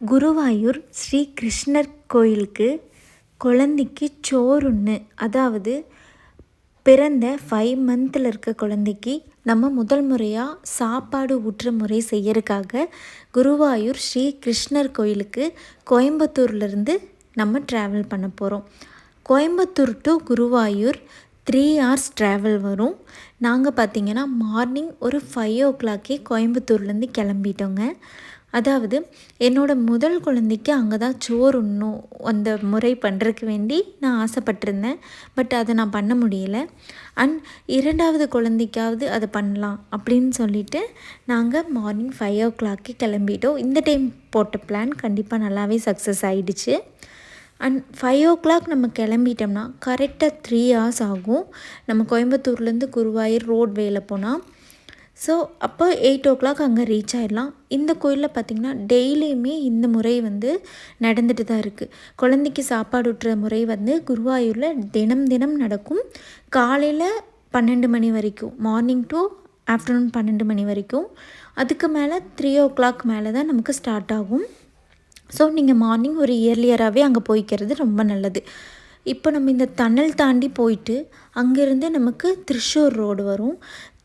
குருவாயூர் ஸ்ரீ கிருஷ்ணர் கோயிலுக்கு குழந்தைக்கு சோறுன்னு அதாவது பிறந்த ஃபைவ் மந்தில் இருக்க குழந்தைக்கு நம்ம முதல் முறையாக சாப்பாடு ஊற்ற முறை செய்யறதுக்காக குருவாயூர் ஸ்ரீ கிருஷ்ணர் கோயிலுக்கு கோயம்புத்தூர்லேருந்து நம்ம ட்ராவல் பண்ண போகிறோம் Coimbatore to Guruvayur three hours travel வரும். நாங்கள் பார்த்திங்கன்னா மார்னிங் ஒரு ஃபைவ் ஓ கிளாக்கே கோயம்புத்தூர்லேருந்து கிளம்பிட்டோங்க. அதாவது என்னோடய முதல் குழந்தைக்கு அங்கே தான் சோறு உண்ணும் அந்த முறை பண்ணுறதுக்கு வேண்டி நான் ஆசைப்பட்டிருந்தேன். பட் அதை நான் பண்ண முடியலை. அண்ட் இரண்டாவது குழந்தைக்காவது அதை பண்ணலாம் அப்படின்னு சொல்லிட்டு நாங்கள் மார்னிங் ஃபைவ் ஓ கிளாக்கே கிளம்பிட்டோம். இந்த டைம் போட்ட பிளான் கண்டிப்பாக நல்லாவே சக்ஸஸ் ஆகிடுச்சு அண்ட் ஃபைவ் ஓ கிளாக் நம்ம கிளம்பிட்டோம்னா கரெக்டாக த்ரீ ஹவர்ஸ் ஆகும். நம்ம கோயம்புத்தூர்லேருந்து குருவாயூர் ரோட் வேல போனால் ஸோ அப்போ எயிட் ஓ கிளாக் அங்கே ரீச் ஆகிடலாம் இந்த கோயிலில் பார்த்திங்கன்னா டெய்லியுமே இந்த முறை வந்து நடந்துட்டு தான் இருக்குது குழந்தைக்கு சாப்பாடு ஊட்டுற முறை வந்து குருவாயூரில் தினம் தினம் நடக்கும். காலையில் பன்னெண்டு மணி வரைக்கும் மார்னிங் டு ஆஃப்டர்நூன் பன்னெண்டு மணி வரைக்கும். அதுக்கு மேலே த்ரீ ஓ கிளாக் மேலே தான் நமக்கு ஸ்டார்ட் ஆகும். ஸோ நீங்கள் மார்னிங் ஒரு இயர்லியராகவே அங்கே போய்க்கிறது ரொம்ப நல்லது. இப்போ நம்ம இந்த தன்னல் தாண்டி போயிட்டு அங்கேருந்து நமக்கு திருஷூர் ரோடு வரும்.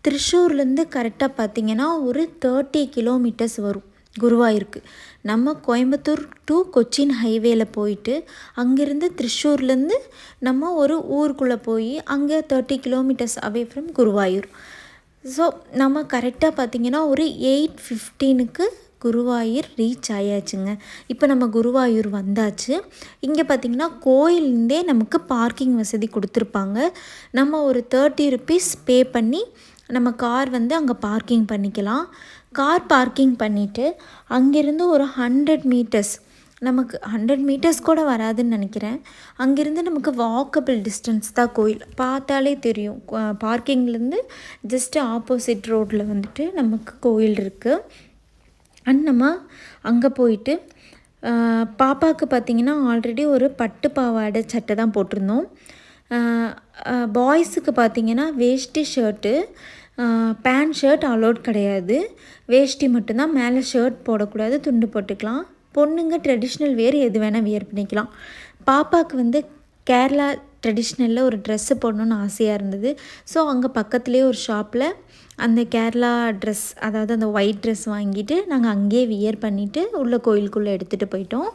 திருஷூர்லேருந்து கரெக்டாக பார்த்திங்கன்னா ஒரு தேர்ட்டி கிலோமீட்டர்ஸ் வரும். குருவாயூருக்கு. நம்ம கோயம்புத்தூர் டு கொச்சின் ஹைவேல போயிட்டு அங்கேருந்து திருஷூர்லேருந்து நம்ம ஒரு ஊருக்குள்ளே போய் அங்கே thirty kilometres away from Guruvayur. So நம்ம கரெக்டாக பார்த்திங்கன்னா ஒரு எயிட் ஃபிஃப்டீனுக்கு குருவாயூர் ரீச் ஆயாச்சுங்க. இப்போ நம்ம குருவாயூர் வந்தாச்சு. இங்கே பார்த்திங்கன்னா கோயிலேருந்தே நமக்கு பார்க்கிங் வசதி கொடுத்துருப்பாங்க. நம்ம ஒரு தேர்ட்டி ருபீஸ் பே பண்ணி நம்ம கார் வந்து அங்கே பார்க்கிங் பண்ணிக்கலாம். கார் பார்க்கிங் பண்ணிவிட்டு அங்கேருந்து ஒரு ஹண்ட்ரட் மீட்டர்ஸ் நமக்கு ஹண்ட்ரட் மீட்டர்ஸ் கூட வராதுன்னு நினைக்கிறேன். அங்கேருந்து நமக்கு வாக்கபிள் டிஸ்டன்ஸ் தான் கோயில். பார்த்தாலே தெரியும். பார்க்கிங்லேருந்து ஜஸ்ட்டு ஆப்போசிட் ரோட்டில் வந்துட்டு நமக்கு கோயில் இருக்குது அண்ட் நம்ம அங்கே போயிட்டு பாப்பாவுக்கு பார்த்திங்கன்னா ஆல்ரெடி ஒரு பட்டு பாவாடை சட்டை தான் போட்டிருந்தோம். பாய்ஸுக்கு பார்த்திங்கன்னா வேஷ்டி ஷர்ட்டு பேண்ட் ஷர்ட் அலோட் கிடையாது. வேஷ்டி மட்டும்தான். மேலே ஷர்ட் போடக்கூடாது. துண்டு போட்டுக்கலாம். பொண்ணுங்க ட்ரெடிஷ்னல் வேர் எது வேணால் வியர் பண்ணிக்கலாம். பாப்பாவுக்கு வந்து கேரளா ட்ரெடிஷ்னலில் ஒரு ட்ரெஸ்ஸு போடணுன்னு ஆசையாக இருந்தது. ஸோ அங்கே பக்கத்துலேயே ஒரு ஷாப்பில் அந்த கேரளா ட்ரெஸ் அதாவது அந்த ஒயிட் ட்ரெஸ் வாங்கிட்டு நாங்கள் அங்கேயே வியர் பண்ணிவிட்டு உள்ளே கோயிலுக்குள்ளே எடுத்துகிட்டு போயிட்டோம்.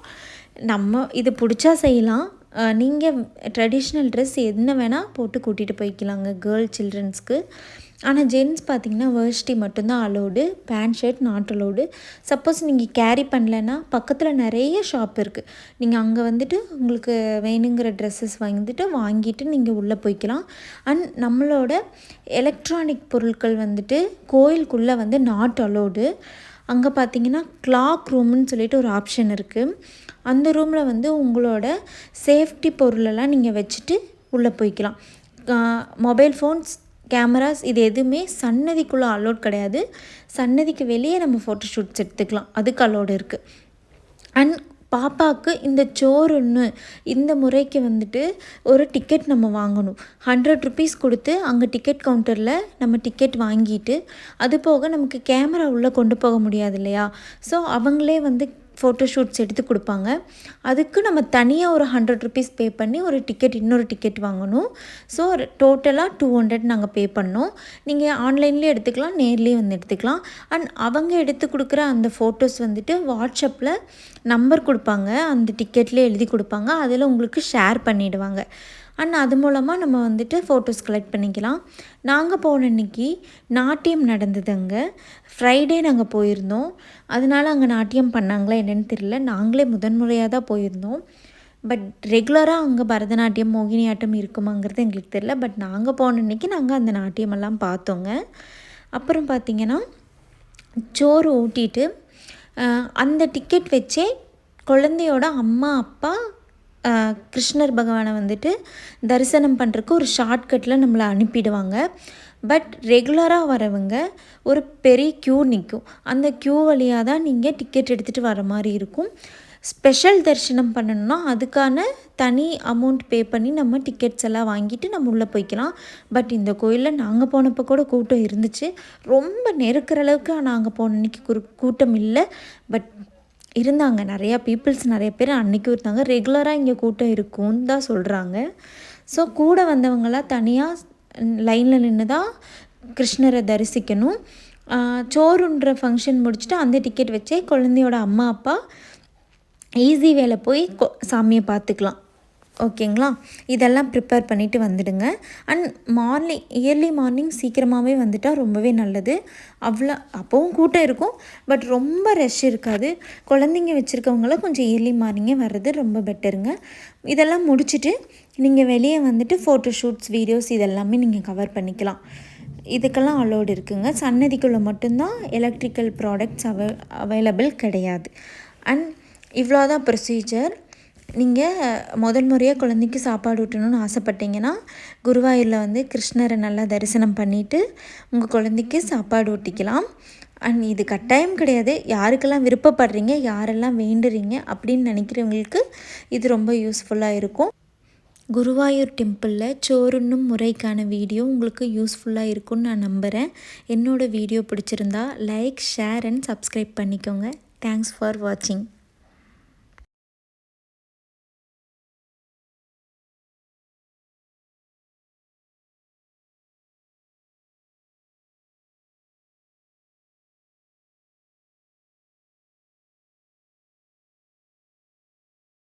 நம்ம இது பிடிச்சா செய்யலாம். நீங்கள் ட்ரெடிஷ்னல் ட்ரெஸ் என்ன வேணால் போட்டு கூட்டிகிட்டு போய்க்கலாங்க கேர்ள் சில்ட்ரன்ஸ்க்கு ஆனால் ஜென்ஸ் பார்த்திங்கன்னா வேர்ஸ்டி மட்டும்தான் allowed pant shirt not allowed suppose நீங்கள் கேரி பண்ணலன்னா பக்கத்தில் நிறைய ஷாப் இருக்குது நீங்கள் அங்கே வந்துட்டு உங்களுக்கு வேணுங்கிற ட்ரெஸ்ஸஸ் வந்துட்டு வாங்கிட்டு நீங்கள் உள்ளே போய்க்கலாம். அண்ட் நம்மளோட எலக்ட்ரானிக் பொருட்கள் வந்துட்டு கோயிலுக்குள்ளே வந்து நாட் அலோடு அங்கே பார்த்தீங்கன்னா கிளாக் ரூம்னு சொல்லிட்டு ஒரு ஆப்ஷன் இருக்குது அந்த ரூமில் வந்து உங்களோட சேஃப்டி பொருளெல்லாம் நீங்கள் வச்சுட்டு உள்ளே போய்க்கலாம். மொபைல் ஃபோன்ஸ் கேமராஸ் இது எதுவுமே சன்னதிக்குள்ளே அலோட் கிடையாது. சன்னதிக்கு வெளியே நம்ம ஃபோட்டோ ஷூட்ஸ் எடுத்துக்கலாம். அதுக்கு அலோடு இருக்குது அண்ட் பாப்பாவுக்கு இந்த சோறுன்னு இந்த முறைக்கு வந்துட்டு ஒரு டிக்கெட் நம்ம வாங்கணும். ஹண்ட்ரட் ருபீஸ் கொடுத்து அங்கே டிக்கெட் கவுண்டரில் நம்ம டிக்கெட் வாங்கிட்டு அது போக நமக்கு கேமரா உள்ளே கொண்டு போக முடியாது இல்லையா? ஸோ அவங்களே வந்து ஃபோட்டோ ஷூட்ஸ் எடுத்து கொடுப்பாங்க. அதுக்கு நம்ம தனியாக ஒரு ஹண்ட்ரட் ருபீஸ் பே பண்ணி ஒரு டிக்கெட் இன்னொரு டிக்கெட் வாங்கணும். ஸோ டோட்டலாக டூ ஹண்ட்ரட் நாங்கள் பே பண்ணோம். நீங்கள் ஆன்லைன்லேயே எடுத்துக்கலாம் நேர்லேயே வந்து எடுத்துக்கலாம். அண்ட் அவங்க எடுத்து கொடுக்குற அந்த ஃபோட்டோஸ் வந்துட்டு வாட்ஸ்அப்பில் நம்பர் கொடுப்பாங்க. அந்த டிக்கெட்லேயே எழுதி கொடுப்பாங்க. அதில் உங்களுக்கு ஷேர் பண்ணிவிடுவாங்க அண்ட் அது மூலமாக நம்ம வந்துட்டு ஃபோட்டோஸ் கலெக்ட் பண்ணிக்கலாம். நாங்கள் போன அன்றைக்கி நாட்டியம் நடந்தது அங்கே. ஃப்ரைடே நாங்கள் போயிருந்தோம். அதனால அங்கே நாட்டியம் பண்ணாங்களா என்னென்னு தெரியல. நாங்களே முதன்முறையாக தான் போயிருந்தோம். பட் ரெகுலராக அங்கே பரதநாட்டியம் மோகினி ஆட்டம் இருக்குமாங்கிறது எங்களுக்கு தெரில பட் நாங்கள் போன அன்றைக்கி நாங்கள் அந்த நாட்டியமெல்லாம் பார்த்தோங்க. அப்புறம் பார்த்திங்கன்னா சோறு ஊட்டிட்டு அந்த டிக்கெட் வச்சே குழந்தையோட அம்மா அப்பா கிருஷ்ணர் பகவானை வந்துட்டு தரிசனம் பண்ணுறக்கு ஒரு ஷார்ட்கட்டில் நம்மளை அனுப்பிடுவாங்க. பட் ரெகுலராக வரவங்க ஒரு பெரிய க்யூ நிற்கும் அந்த க்யூ வழியாக தான் நீங்கள் டிக்கெட் எடுத்துகிட்டு வர மாதிரி இருக்கும். ஸ்பெஷல் தரிசனம் பண்ணணும்னா அதுக்கான தனி அமௌண்ட் பே பண்ணி நம்ம டிக்கெட்ஸ் எல்லாம் வாங்கிட்டு நம்ம உள்ளே போய்க்கலாம். பட் இந்த கோயிலில் நாங்கள் போனப்போ கூட கூட்டம் இருந்துச்சு. ரொம்ப நெருக்கிற அளவுக்கு நாங்கள் போன அன்றைக்கி கூட்டம் இல்லை. பட் இருந்தாங்க. நிறையா பீப்புள்ஸ் நிறைய பேர் அன்றைக்கும் இருந்தாங்க. ரெகுலராக இங்கே கூட்டம் இருக்கும்னு தான் சொல்கிறாங்க ஸோ கூட வந்தவங்களாம் தனியாக லைனில் நின்று தான் கிருஷ்ணரை தரிசிக்கணும். சோறுன்ற ஃபங்க்ஷன் முடிச்சுட்டு அந்த டிக்கெட் வச்சே குழந்தையோட அம்மா அப்பா ஈஸி வேலை போய் சாமியை பார்த்துக்கலாம். ஓகேங்களா? இதெல்லாம் ப்ரிப்பேர் பண்ணிவிட்டு வந்துடுங்க. அண்ட் மார்னிங் இயர்லி மார்னிங் சீக்கிரமாகவே வந்துட்டால் ரொம்பவே நல்லது. அவ்வளோ அப்போவும் கூட்டம் இருக்கும். பட் ரொம்ப ரஷ் இருக்காது. குழந்தைங்க வச்சுருக்கவங்களாம் கொஞ்சம் இயர்லி மார்னிங்கே வர்றது ரொம்ப பெட்டருங்க இதெல்லாம் முடிச்சுட்டு நீங்கள் வெளியே வந்துட்டு ஃபோட்டோ ஷூட்ஸ் வீடியோஸ் இதெல்லாமே நீங்கள் கவர் பண்ணிக்கலாம். இதுக்கெல்லாம் அலோடு இருக்குங்க. சன்னதிக்குள்ளே மட்டும்தான் எலக்ட்ரிக்கல் ப்ராடக்ட்ஸ் அவ அவைலபிள் கிடையாது. அண்ட் இவ்வளோ தான் ப்ரொசீஜர் நீங்கள் முதல் முறையாக குழந்தைக்கு சாப்பாடு ஊட்டணும்னு ஆசைப்பட்டீங்கன்னா குருவாயூரில் வந்து கிருஷ்ணரை நல்லா தரிசனம் பண்ணிவிட்டு உங்கள் குழந்தைக்கு சாப்பாடு ஊட்டிக்கலாம். அண்ட் இது கட்டாயம் கிடையாது. யாருக்கெல்லாம் விருப்பப்படுறீங்க யாரெல்லாம் வேண்டுறீங்க அப்படின்னு நினைக்கிறவங்களுக்கு இது ரொம்ப யூஸ்ஃபுல்லாக இருக்கும். குருவாயூர் டெம்பிளில் சோறுண்ணும் முறைக்கான வீடியோ உங்களுக்கு யூஸ்ஃபுல்லாக இருக்கும்னு நான் நம்புகிறேன் என்னோடய வீடியோ பிடிச்சிருந்தா லைக் ஷேர் அண்ட் சப்ஸ்கிரைப் பண்ணிக்கோங்க. தேங்க்ஸ் ஃபார் வாட்சிங்